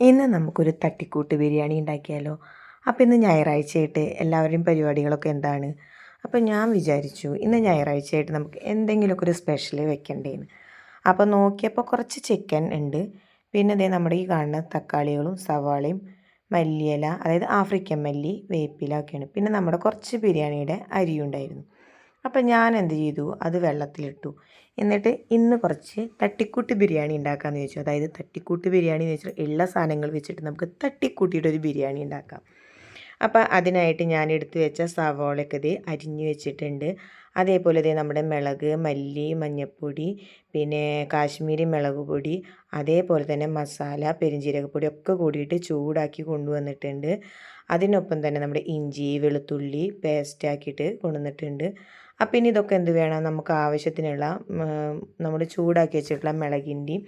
ഇന്ന് നമുക്കൊരു തട്ടിക്കൂട്ട് ബിരിയാണി ഉണ്ടാക്കിയാലോ? അപ്പോൾ ഇന്ന് ഞായറാഴ്ചയായിട്ട് എല്ലാവരുടെയും പരിപാടികളൊക്കെ എന്താണ്? അപ്പോൾ ഞാൻ വിചാരിച്ചു ഇന്ന് ഞായറാഴ്ചയായിട്ട് നമുക്ക് എന്തെങ്കിലുമൊക്കെ ഒരു സ്പെഷ്യൽ വെക്കണ്ടേന്ന്. അപ്പോൾ നോക്കിയപ്പോൾ കുറച്ച് ചിക്കൻ ഉണ്ട്. പിന്നെ അതേ നമ്മുടെ ഈ കാണുന്ന തക്കാളികളും സവാളയും മല്ലിയില അതായത് ആഫ്രിക്കൻ മല്ലി വേപ്പില ഒക്കെയാണ്. പിന്നെ നമ്മുടെ കുറച്ച് ബിരിയാണിയുടെ അരിയുണ്ടായിരുന്നു. അപ്പം ഞാൻ എന്ത് ചെയ്തു? അത് വെള്ളത്തിലിട്ടു. എന്നിട്ട് ഇന്ന് കുറച്ച് തട്ടിക്കൂട്ട് ബിരിയാണി ഉണ്ടാക്കാമെന്ന് ചോദിച്ചു. അതായത് തട്ടിക്കൂട്ട് ബിരിയാണി എന്ന് വെച്ചാൽ ഉള്ള സാധനങ്ങൾ വെച്ചിട്ട് നമുക്ക് തട്ടിക്കൂട്ടിയിട്ട് ഒരു ബിരിയാണി ഉണ്ടാക്കാം. അപ്പോൾ അതിനായിട്ട് ഞാൻ എടുത്തു വെച്ച സവോളയൊക്കെ ഇത് അരിഞ്ഞു വെച്ചിട്ടുണ്ട്. അതേപോലെ ഇതേ നമ്മുടെ മിളക് മല്ലി മഞ്ഞൾപ്പൊടി പിന്നെ കാശ്മീരി മുളക് പൊടി അതേപോലെ തന്നെ മസാല പെരിഞ്ജീരകപ്പൊടി ഒക്കെ കൂടിയിട്ട് ചൂടാക്കി കൊണ്ടുവന്നിട്ടുണ്ട്. അതിനൊപ്പം തന്നെ നമ്മുടെ ഇഞ്ചി വെളുത്തുള്ളി പേസ്റ്റാക്കിയിട്ട് കൊണ്ടുവന്നിട്ടുണ്ട്. അപ്പം ഇനി ഇതൊക്കെ എന്ത് വേണം? നമുക്ക് ആവശ്യത്തിനുള്ള നമ്മൾ ചൂടാക്കി വെച്ചിട്ടുള്ള മിളകിന്റെയും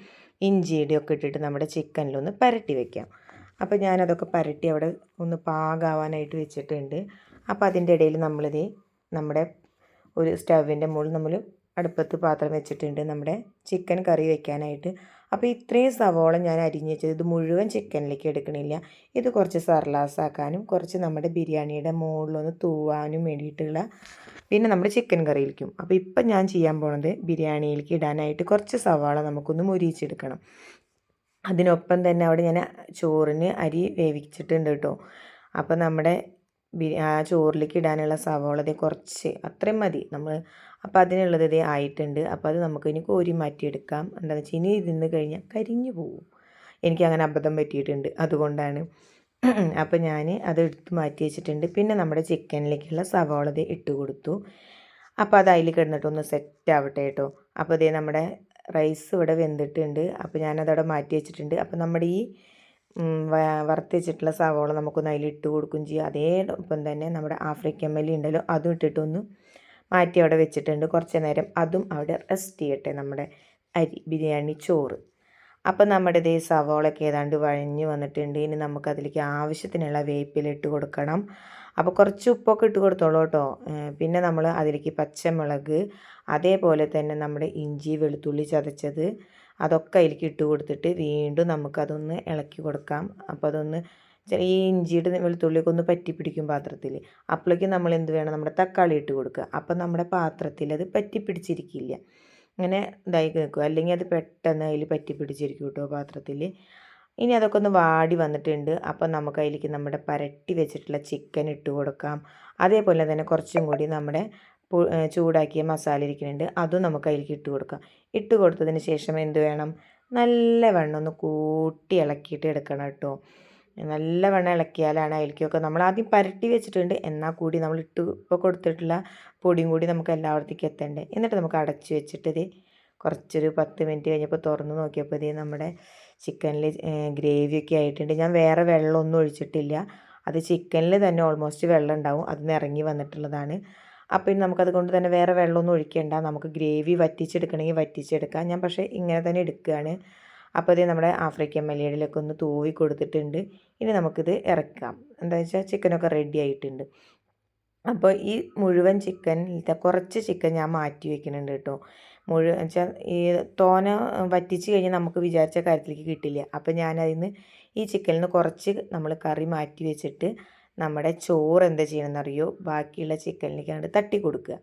ഇഞ്ചിയുടെയും ഒക്കെ ഇട്ടിട്ട് നമ്മുടെ ചിക്കനിലൊന്ന് പരട്ടി വെക്കാം. അപ്പോൾ ഞാനതൊക്കെ പരട്ടി അവിടെ ഒന്ന് പാകാവാനായിട്ട് വെച്ചിട്ടുണ്ട്. അപ്പോൾ അതിന്റെ ഇടയിൽ നമ്മളിത് നമ്മുടെ ഒരു സ്റ്റവിന്റെ മുകളിൽ നമ്മൾ അടുപ്പത്ത് പാത്രം വെച്ചിട്ടുണ്ട് നമ്മുടെ ചിക്കൻ കറി വെക്കാനായിട്ട്. അപ്പോൾ ഇത്രയും സവോള ഞാൻ അരിഞ്ഞ് വെച്ചത് ഇത് മുഴുവൻ ചിക്കനിലേക്ക് എടുക്കണില്ല. ഇത് കുറച്ച് സർലാസാക്കാനും കുറച്ച് നമ്മുടെ ബിരിയാണിയുടെ മുകളിലൊന്ന് തൂവാനും വേണ്ടിയിട്ടുള്ള പിന്നെ നമ്മുടെ ചിക്കൻ കറിയിലേക്കും അപ്പോൾ ഇപ്പം ഞാൻ ചെയ്യാൻ പോണത് ബിരിയാണിയിലേക്ക് ഇടാനായിട്ട് കുറച്ച് സവാള നമുക്കൊന്ന് മുരിച്ചെടുക്കണം അതിനൊപ്പം തന്നെ അവിടെ ഞാൻ ചോറിന് അരി വേവിച്ചിട്ടുണ്ട് കേട്ടോ. അപ്പോൾ നമ്മുടെ ആ ചോറിലേക്ക് ഇടാനുള്ള സവാള കുറച്ച് അത്രയും മതി. നമ്മൾ അപ്പോൾ അതിനുള്ളത് ഇതേ ആയിട്ടുണ്ട്. അപ്പോൾ അത് നമുക്ക് ഇനി കോരി മാറ്റിയെടുക്കാം. എന്താണെന്ന് വെച്ചാൽ ഇനി ഇരുന്ന് കഴിഞ്ഞാൽ കരിഞ്ഞു പോകും എനിക്ക് അങ്ങനെ അബദ്ധം പറ്റിയിട്ടുണ്ട്. അതുകൊണ്ടാണ് അപ്പോൾ ഞാൻ അത് എടുത്ത് മാറ്റി വെച്ചിട്ടുണ്ട്. പിന്നെ നമ്മുടെ ചിക്കനിലേക്കുള്ള സവാള ഇട്ട് കൊടുത്തു. അപ്പോൾ അത് അതിൽ കിടന്നിട്ടൊന്ന് സെറ്റ് ആവട്ടെ കേട്ടോ അപ്പോൾ ഇതേ നമ്മുടെ റൈസ് ഇവിടെ വെന്തിട്ടുണ്ട്. അപ്പോൾ ഞാനതവിടെ മാറ്റി വെച്ചിട്ടുണ്ട്. അപ്പോൾ നമ്മുടെ ഈ വറുത്ത് വെച്ചിട്ടുള്ള സവാള നമുക്കൊന്ന് അതിലിട്ട് കൊടുക്കും ചെയ്യും. അതേടൊപ്പം തന്നെ നമ്മുടെ ആഫ്രിക്കൻ മല്ലി ഉണ്ടല്ലോ അതും ഇട്ടിട്ടൊന്ന് മാറ്റി അവിടെ വെച്ചിട്ടുണ്ട്. കുറച്ച് നേരം അതും അവിടെ റെസ്റ്റ് ചെയ്യട്ടെ നമ്മുടെ അരി ബിരിയാണി ചോറ്. അപ്പം നമ്മുടെ ഇതേ സവോളൊക്കെ ഏതാണ്ട് വഴഞ്ഞ് വന്നിട്ടുണ്ട്. ഇനി നമുക്കതിലേക്ക് ആവശ്യത്തിനുള്ള വേപ്പിലിട്ട് കൊടുക്കണം. അപ്പോൾ കുറച്ച് ഉപ്പൊക്കെ ഇട്ട് കൊടുത്തോളൂ കേട്ടോ. പിന്നെ നമ്മൾ അതിലേക്ക് പച്ചമുളക് അതേപോലെ തന്നെ നമ്മുടെ ഇഞ്ചി വെളുത്തുള്ളി ചതച്ചത് അതൊക്കെ അതിലേക്ക് ഇട്ട് കൊടുത്തിട്ട് വീണ്ടും നമുക്കതൊന്ന് ഇളക്കി കൊടുക്കാം. അപ്പോൾ അതൊന്ന് ഈ ഇഞ്ചിയുടെ വെളുത്തുള്ളിയൊക്കെ ഒന്ന് പറ്റി പിടിക്കും പാത്രത്തിൽ അപ്പോഴേക്കും നമ്മൾ എന്ത് വേണം? നമ്മുടെ തക്കാളി ഇട്ട് കൊടുക്കുക. അപ്പം നമ്മുടെ പാത്രത്തിൽ അത് പറ്റി പിടിച്ചിരിക്കില്ല. അങ്ങനെ ഇതായി നിൽക്കും അല്ലെങ്കിൽ അത് പെട്ടെന്ന് അതിൽ പറ്റി പിടിച്ചിരിക്കും കേട്ടോ പാത്രത്തിൽ. ഇനി അതൊക്കെ ഒന്ന് വാടി വന്നിട്ടുണ്ട്. അപ്പം നമുക്ക് അതിലേക്ക് നമ്മുടെ പരട്ടി വെച്ചിട്ടുള്ള ചിക്കൻ ഇട്ട് കൊടുക്കാം. അതേപോലെ തന്നെ കുറച്ചും കൂടി നമ്മുടെ ചൂടാക്കിയ മസാല ഇരിക്കുന്നുണ്ട്. അതും നമുക്ക് അതിലേക്ക് ഇട്ട് കൊടുക്കാം. ഇട്ട് കൊടുത്തതിന് ശേഷം എന്ത് വേണം? നല്ല വെണ്ണം ഒന്ന് കൂട്ടി ഇളക്കിയിട്ട് എടുക്കണം കേട്ടോ. നല്ല വെണ്ണം ഇളക്കിയാലാണ് അതിലേക്കൊക്കെ നമ്മൾ ആദ്യം പരട്ടി വെച്ചിട്ടുണ്ട്. എന്നാൽ കൂടി നമ്മൾ ഇട്ട് ഇപ്പോൾ കൊടുത്തിട്ടുള്ള പൊടിയും കൂടി നമുക്ക് എല്ലായിടത്തേക്കും എത്തണ്ടേ? എന്നിട്ട് നമുക്ക് അടച്ച് വെച്ചിട്ട് ഇത് കുറച്ചൊരു പത്ത് മിനിറ്റ് കഴിഞ്ഞപ്പോൾ തുറന്ന് നോക്കിയപ്പോൾ ഇത് നമ്മുടെ ചിക്കനിൽ ഗ്രേവിയൊക്കെ ആയിട്ടുണ്ട്. ഞാൻ വേറെ വെള്ളമൊന്നും ഒഴിച്ചിട്ടില്ല. അത് ചിക്കനിൽ തന്നെ ഓൾമോസ്റ്റ് വെള്ളം ഉണ്ടാവും. അത് ഇറങ്ങി വന്നിട്ടുള്ളതാണ്. അപ്പോൾ ഇനി നമുക്കത് കൊണ്ട് തന്നെ വേറെ വെള്ളമൊന്നും ഒഴിക്കേണ്ട. നമുക്ക് ഗ്രേവി വറ്റിച്ചെടുക്കണമെങ്കിൽ വറ്റിച്ചെടുക്കാം. ഞാൻ പക്ഷേ ഇങ്ങനെ തന്നെ എടുക്കുകയാണ്. അപ്പോൾ ഇത് നമ്മുടെ ആഫ്രിക്കൻ മലയാളിലൊക്കെ ഒന്ന് തൂവി കൊടുത്തിട്ടുണ്ട്. ഇനി നമുക്കിത് ഇറക്കാം. എന്താ വെച്ചാൽ ചിക്കനൊക്കെ റെഡി ആയിട്ടുണ്ട്. അപ്പോൾ ഈ മുഴുവൻ ചിക്കനിലത്തെ കുറച്ച് ചിക്കൻ ഞാൻ മാറ്റി വെക്കുന്നുണ്ട് കേട്ടോ. മുഴുവൻ വെച്ചാൽ ഈ തോന വറ്റിച്ച് കഴിഞ്ഞാൽ നമുക്ക് വിചാരിച്ച കാര്യത്തിലേക്ക് കിട്ടില്ല. അപ്പോൾ ഞാൻ അതിന് ഈ ചിക്കനിൽ നിന്ന് കുറച്ച് നമ്മൾ കറി മാറ്റി വെച്ചിട്ട് നമ്മുടെ ചോറ് എന്താ ചെയ്യണമെന്നറിയോ ബാക്കിയുള്ള ചിക്കനിലേക്കാണ്ട് തട്ടി കൊടുക്കുക.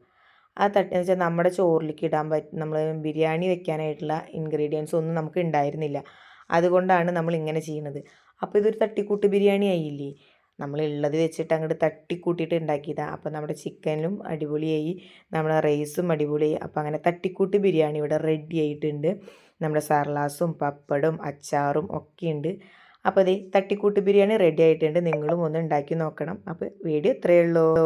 ആ തട്ടി എന്ന് വെച്ചാൽ നമ്മുടെ ചോറിലേക്ക് ഇടാൻ പറ്റും നമ്മൾ ബിരിയാണി വെക്കാനായിട്ടുള്ള ഇൻഗ്രീഡിയൻസ് ഒന്നും നമുക്ക് ഉണ്ടായിരുന്നില്ല അതുകൊണ്ടാണ് നമ്മൾ ഇങ്ങനെ ചെയ്യുന്നത് അപ്പോൾ ഇതൊരു തട്ടിക്കൂട്ട് ബിരിയാണി ആയില്ലേ? നമ്മൾ ഉള്ളത് വെച്ചിട്ട് അങ്ങോട്ട് തട്ടിക്കൂട്ടിയിട്ട് ഉണ്ടാക്കിയതാണ് അപ്പോൾ നമ്മുടെ ചിക്കനും അടിപൊളിയായി. നമ്മുടെ റൈസും അടിപൊളിയായി. അപ്പോൾ അങ്ങനെ തട്ടിക്കൂട്ട് ബിരിയാണി ഇവിടെ റെഡി ആയിട്ടുണ്ട്. നമ്മുടെ സർലാസും പപ്പടും അച്ചാറും ഒക്കെ ഉണ്ട് അപ്പോൾ അതേ തട്ടിക്കൂട്ട് ബിരിയാണി റെഡി ആയിട്ടുണ്ട്. നിങ്ങളും ഒന്ന് ഉണ്ടാക്കി നോക്കണം. അപ്പോൾ വീഡിയോ ഇത്രയേ ഉള്ളൂ.